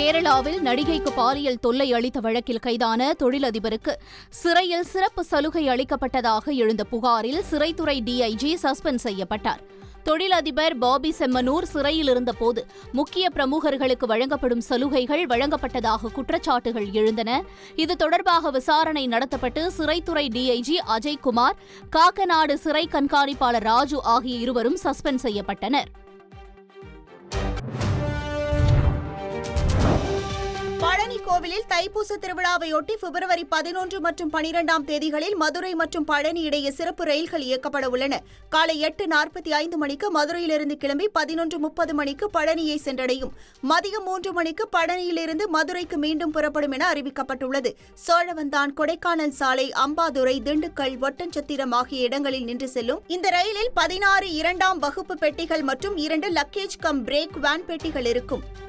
கேரளாவில் நடிகைக்கு பாலியல் தொல்லை அளித்த வழக்கில் கைதான தொழிலதிபருக்கு சிறையில் சிறப்பு சலுகை அளிக்கப்பட்டதாக எழுந்த புகாரில் சிறைத்துறை டிஐஜி சஸ்பெண்ட் செய்யப்பட்டார். தொழிலதிபர் பாபி செம்மனூர் சிறையில் இருந்தபோது முக்கிய பிரமுகர்களுக்கு வழங்கப்படும் சலுகைகள் வழங்கப்பட்டதாக குற்றச்சாட்டுகள் எழுந்தன. இது தொடர்பாக விசாரணை நடத்தப்பட்டு சிறைத்துறை டிஐஜி அஜய்குமார் காக்கநாடு சிறை கண்காணிப்பாளர் ராஜு ஆகிய இருவரும் சஸ்பெண்ட் செய்யப்பட்டனர். கோவிலில் தைப்பூச திருவிழாவையொட்டி பிப்ரவரி பதினொன்று மற்றும் பனிரெண்டாம் தேதிகளில் மதுரை மற்றும் பழனி இடையே சிறப்பு ரயில்கள் இயக்கப்பட உள்ளன. காலை எட்டு நாற்பத்தி ஐந்து மணிக்கு மதுரையிலிருந்து கிளம்பி பதினொன்று முப்பது மணிக்கு பழனியை சென்றடையும். மதியம் மூன்று மணிக்கு பழனியிலிருந்து மதுரைக்கு மீண்டும் புறப்படும் என அறிவிக்கப்பட்டுள்ளது. சோழவந்தான் கொடைக்கானல் சாலை அம்பாதுரை திண்டுக்கல் ஒட்டன்சத்திரம் ஆகிய இடங்களில் நின்று செல்லும். இந்த ரயிலில் பதினாறு இரண்டாம் வகுப்பு பெட்டிகள் மற்றும் இரண்டு லக்கேஜ் கம் பிரேக் வேன் பெட்டிகள் இருக்கும்.